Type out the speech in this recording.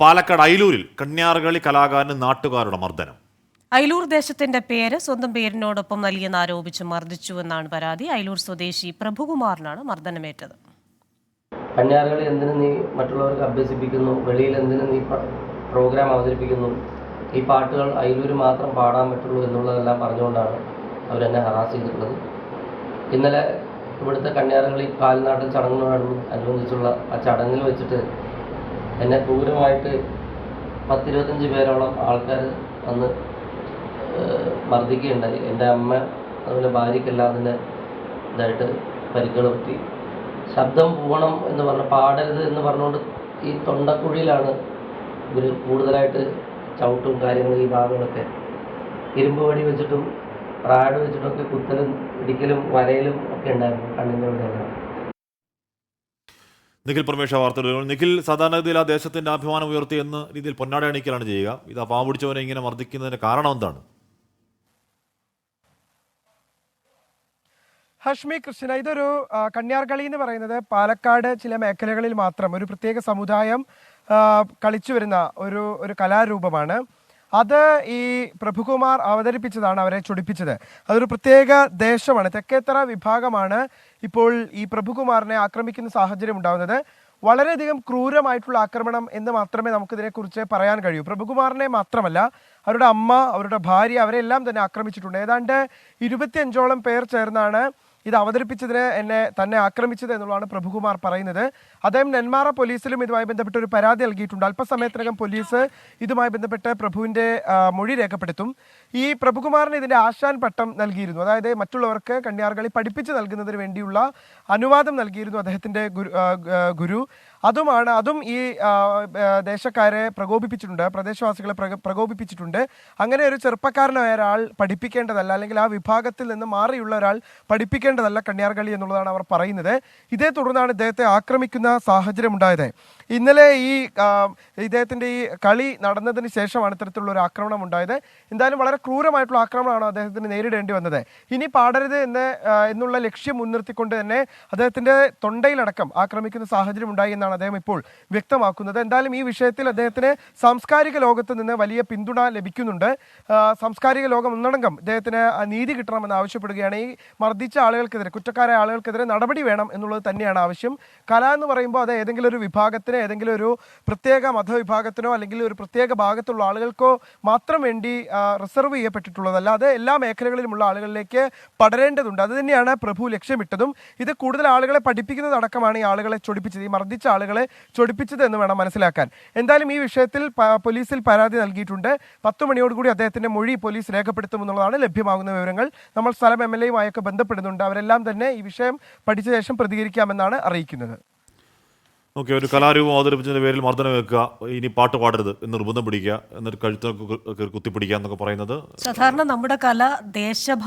പാലക്കാട് അയിലൂരിൽ കന്യാർകളി കലാകാരന് നാട്ടുകാരുടെ മർദ്ദനം. അയലൂർ ദേശത്തിന്റെ പേര് സ്വന്തം പേരിനോടൊപ്പം നൽകിയെന്ന് ആരോപിച്ച് മർദ്ദിച്ചുവെന്നാണ് പരാതി. അയലൂർ സ്വദേശി പ്രഭുകുമാറിനാണ് മർദ്ദനമേറ്റത്. കന്യാർകളി എന്തിനു നീ മറ്റുള്ളവർക്ക് അഭ്യസിപ്പിക്കുന്നു? വെളിയിൽ എന്തിനു നീ പ്രോഗ്രാം അവതരിപ്പിക്കുന്നു? ഈ പാട്ടുകൾ അയിലൂർ മാത്രം പാടാൻ പറ്റുള്ളൂ എന്നുള്ളതെല്ലാം പറഞ്ഞുകൊണ്ടാണ് അവരെന്നെ ഹറാസ് ചെയ്തിട്ടുള്ളത്. ഇന്നലെ ഇവിടുത്തെ കന്യാറുകളി കാൽനാട്ടിൽ ചടങ്ങിനോട് അനുബന്ധിച്ചുള്ള ആ ചടങ്ങിൽ വെച്ചിട്ട് എന്നെ ക്രൂരമായിട്ട് പത്തിരുപത്തഞ്ച് പേരോളം ആൾക്കാർ അന്ന് മർദ്ദിക്കുകയുണ്ടായി. എന്റെ അമ്മ അതുപോലെ ഭാര്യയ്ക്കെല്ലാം അതിന്റെ ഇതായിട്ട് പരിക്കുകൾ പറ്റി. ശബ്ദം പോകണം എന്ന് പറഞ്ഞ പാടരുത് എന്ന് പറഞ്ഞുകൊണ്ട് ഈ തൊണ്ടക്കുഴിയിലാണ് ഇവർ കൂടുതലായിട്ട് ചവിട്ടും കാര്യങ്ങളും ഈ ഭാഗങ്ങളൊക്കെ. ഇരുമ്പ് വടി വെച്ചിട്ടും റാഡ് വെച്ചിട്ടൊക്കെ കുത്തലും ഇടിക്കലും വരയിലും ഒക്കെ ഉണ്ടായിരുന്നു കണ്ണിന്റെ ഇവിടെയെല്ലാം നിഖിൽ പ്രമേഷ വാർത്തകൾ നിഖിൽ സാധാരണഗതിയിൽ ആ ദേശത്തിന്റെ അഭിമാനം ഉയർത്തി എന്ന രീതിയിൽ പൊന്നാട അണിക്കലാണ് ചെയ്യുക. ഇത് ആ പാവപിടിച്ചവനെ ഇങ്ങനെ മർദ്ദിക്കുന്നതിന് കാരണം എന്താണ്? ഹഷ്മി കൃഷ്ണ ഇതൊരു കന്യാർകളി എന്ന് പറയുന്നത് പാലക്കാട് ചില മേഖലകളിൽ മാത്രം ഒരു പ്രത്യേക സമുദായം കളിച്ചു വരുന്ന ഒരു ഒരു കലാരൂപമാണ്. അത് ഈ പ്രഭുകുമാർ അവതരിപ്പിച്ചതാണ് അവരെ ചൊടിപ്പിച്ചത്. അതൊരു പ്രത്യേക ദേശമാണ് തെക്കേത്തറ വിഭാഗമാണ് ഇപ്പോൾ ഈ പ്രഭുകുമാറിനെ ആക്രമിക്കുന്ന സാഹചര്യം ഉണ്ടാകുന്നത് വളരെയധികം ക്രൂരമായിട്ടുള്ള ആക്രമണം എന്ന് മാത്രമേ നമുക്കിതിനെക്കുറിച്ച് പറയാൻ കഴിയൂ. പ്രഭുകുമാറിനെ മാത്രമല്ല അവരുടെ അമ്മ അവരുടെ ഭാര്യ അവരെല്ലാം തന്നെ ആക്രമിച്ചിട്ടുണ്ട്. ഏതാണ്ട് ഇരുപത്തിയഞ്ചോളം പേർ ചേർന്നാണ് ഇത് അവതരിപ്പിച്ചതിന് എന്നെ തന്നെ ആക്രമിച്ചത് എന്നുള്ളതാണ് പ്രഭുകുമാർ പറയുന്നത്. അദ്ദേഹം നെന്മാറ പോലീസിലും ഇതുമായി ബന്ധപ്പെട്ട് ഒരു പരാതി നൽകിയിട്ടുണ്ട്. അല്പസമയത്തിനകം പോലീസ് ഇതുമായി ബന്ധപ്പെട്ട് പ്രഭുവിന്റെ ആ, മൊഴി രേഖപ്പെടുത്തും. ഈ പ്രഭുകുമാറിന് ഇതിന്റെ ആശാൻ പട്ടം നൽകിയിരുന്നു. അതായത് മറ്റുള്ളവർക്ക് കന്യാർകളി പഠിപ്പിച്ച് നൽകുന്നതിന് വേണ്ടിയുള്ള അനുവാദം നൽകിയിരുന്നു ആ, ഗുരു. അതുമാണ് അതും ഈ ദേശക്കാരെ പ്രകോപിപ്പിച്ചിട്ടുണ്ട് പ്രദേശവാസികളെ പ്രകോപിപ്പിച്ചിട്ടുണ്ട്. അങ്ങനെ ഒരു ചെറുപ്പക്കാരനായ ഒരാൾ പഠിപ്പിക്കേണ്ടതല്ല അല്ലെങ്കിൽ ആ വിഭാഗത്തിൽ നിന്ന് മാറിയുള്ള ഒരാൾ പഠിപ്പിക്കേണ്ടതല്ല കന്യാർകളി എന്നുള്ളതാണ് അവർ പറയുന്നത്. ഇതേ തുടർന്നാണ് ഇദ്ദേഹത്തെ ആക്രമിക്കുന്ന സാഹചര്യം ഉണ്ടായത് ഇന്നലെ ഈ ഇദ്ദേഹത്തിന്റെ ഈ കളി നടന്നതിന് ശേഷമാണ് ഇത്തരത്തിലുള്ള ഒരു ആക്രമണം ഉണ്ടായത്. എന്തായാലും വളരെ ക്രൂരമായിട്ടുള്ള ആക്രമണമാണ് അദ്ദേഹത്തിന് നേരിടേണ്ടി വന്നത്. ഇനി പാടരുത് എന്ന് എന്നുള്ള ലക്ഷ്യം മുൻനിർത്തിക്കൊണ്ട് തന്നെ അദ്ദേഹത്തിന്റെ തൊണ്ടയിലടക്കം ആക്രമിക്കുന്ന സാഹചര്യം ഉണ്ടായി എന്നാണ് അദ്ദേഹം ഇപ്പോൾ വ്യക്തമാക്കുന്നത്. എന്തായാലും ഈ വിഷയത്തിൽ അദ്ദേഹത്തിന് സാംസ്കാരിക ലോകത്ത് നിന്ന് വലിയ പിന്തുണ ലഭിക്കുന്നുണ്ട്. സാംസ്കാരിക ലോകം ഒന്നടങ്കം ഇദ്ദേഹത്തിന് ആ നീതി കിട്ടണമെന്ന് ആവശ്യപ്പെടുകയാണ്. ഈ മർദ്ദിച്ച ആളുകൾക്കെതിരെ കുറ്റക്കാരായ ആളുകൾക്കെതിരെ നടപടി വേണം എന്നുള്ളത് തന്നെയാണ് ആവശ്യം. കല എന്ന് പറയുമ്പോൾ അത് ഏതെങ്കിലും ഒരു വിഭാഗത്തിന് ഏതെങ്കിലും ഒരു പ്രത്യേക മതവിഭാഗത്തിനോ അല്ലെങ്കിൽ ഒരു പ്രത്യേക ഭാഗത്തുള്ള ആളുകൾക്കോ മാത്രം വേണ്ടി റിസർവ് ചെയ്യപ്പെട്ടിട്ടുള്ളതല്ല അത് എല്ലാ മേഖലകളിലുമുള്ള ആളുകളിലേക്ക് പടരേണ്ടതുണ്ട്. അത് തന്നെയാണ് പ്രഭു ലക്ഷ്യമിട്ടതും. ഇത് കൂടുതൽ ആളുകളെ പഠിപ്പിക്കുന്നതടക്കമാണ് ഈ ആളുകളെ ചൊടിപ്പിച്ചത്. ഈ മർദ്ദിച്ച ആളുകളെ ചൊടിപ്പിച്ചത് എന്ന് വേണം മനസ്സിലാക്കാൻ. എന്തായാലും ഈ വിഷയത്തിൽ പോലീസിൽ പരാതി നൽകിയിട്ടുണ്ട്. പത്ത് മണിയോടുകൂടി അദ്ദേഹത്തിന്റെ മൊഴി പോലീസ് രേഖപ്പെടുത്തുമെന്നുള്ളതാണ് ലഭ്യമാകുന്ന വിവരങ്ങൾ. നമ്മൾ സ്ഥലം എം എൽ എയുമായൊക്കെ ബന്ധപ്പെടുന്നുണ്ട്. അവരെല്ലാം തന്നെ ഈ വിഷയം പഠിച്ച ശേഷം പ്രതികരിക്കാമെന്നാണ് അറിയിക്കുന്നത്. ഓക്കെ ഒരു കലാരൂപം അവതരിപ്പിച്ചതിന്റെ പേരിൽ മർദ്ദനം വെക്കുക ഇനി പാട്ട് പാടരുത് എന്ന് നിർബന്ധം പിടിക്കുക എന്നിട്ട് കഴുത്തൊക്കെ കുത്തിപ്പിടിക്കുക എന്നൊക്കെ പറയുന്നത്. സാധാരണ നമ്മുടെ കല ദേശഭ